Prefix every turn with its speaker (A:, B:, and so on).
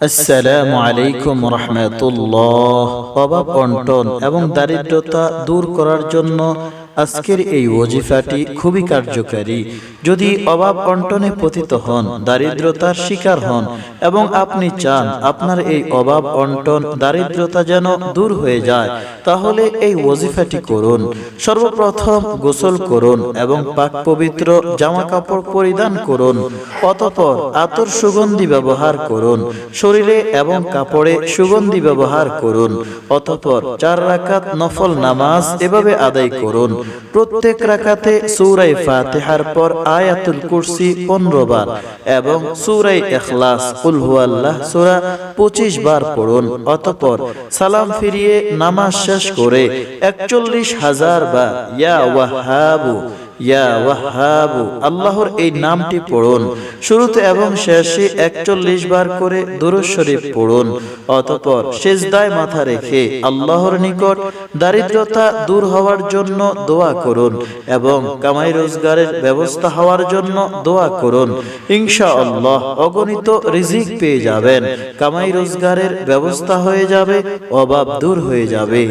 A: আসসালামু আলাইকুম রহমতুল্লাহ। অভাব অন্টন এবং দারিদ্রতা দূর করার জন্য আজকের এই ওজিফাটি খুবই কার্যকারী। যদি অভাব অন্টনে পতিত হন, দারিদ্রতার শিকার হন এবং আপনি চান আপনার এই অভাব অন্টন, দারিদ্রতা যেন দূর হয়ে যায়, তাহলে এই ওজিফাটি করুন। সর্বপ্রথম গোসল করুন এবং পাক পবিত্র জামা কাপড় পরিধান করুন। অতঃপর আতর সুগন্ধি ব্যবহার করুন। শরীরে এবং কাপড়ে সুগন্ধি ব্যবহার করুন, অতঃপর চার রাকাত নফল নামাজ এভাবে আদায় করুন। প্রত্যেক রাকাতে সূরাই ফাতিহার পর আয়াতুল কুরসি পনেরো বার এবং সূরাই ইখলাস, কুল হুয়াল্লাহ সূরা পঁচিশ বার পড়ুন, অতঃপর সালাম ফিরিয়ে নামাজ শেষ করে একচল্লিশ হাজার বার ইয়া ওয়াহাবু ইয়া ওয়াহাবু, আল্লাহর এই নামটি পড়ুন। শুরুতে এবং শেষে একচল্লিশ বার করে দুরূদ শরীফ পড়ুন, অতঃপর সেজদায় মাথা রেখে আল্লাহর নিকট দারিদ্রতা দূর হওয়ার জন্য দোয়া করুন এবং কামাই রোজগারের ব্যবস্থা হওয়ার জন্য দোয়া করুন। ইনশাআল্লাহ অগণিত রিজিক পেয়ে যাবেন। কামাই রোজগারের ব্যবস্থা হয়ে যাবে, অভাব দূর হয়ে যাবে।